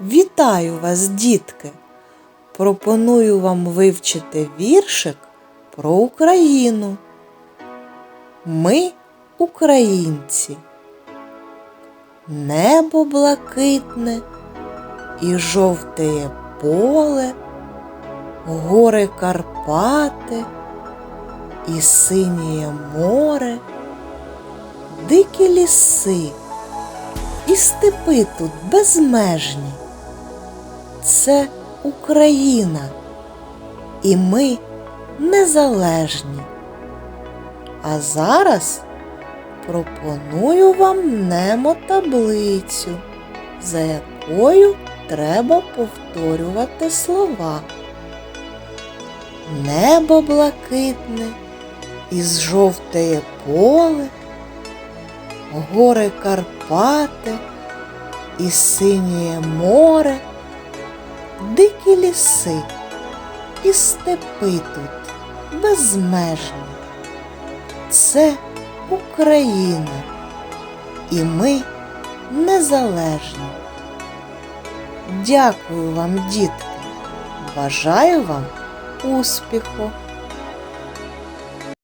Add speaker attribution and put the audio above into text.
Speaker 1: Вітаю вас, дітки! Пропоную вам вивчити віршик про Україну. Ми українці. Небо блакитне і жовтеє поле, гори Карпати і синє море, дикі ліси і степи тут безмежні. Це Україна, і ми незалежні. А зараз пропоную вам немо-таблицю, за якою треба повторювати слова. Небо блакитне, із жовтеє поле, гори Карпати і синє море, дикі ліси і степи тут безмежні. Це Україна, і ми незалежні. Дякую вам, дітки. Бажаю вам успіху!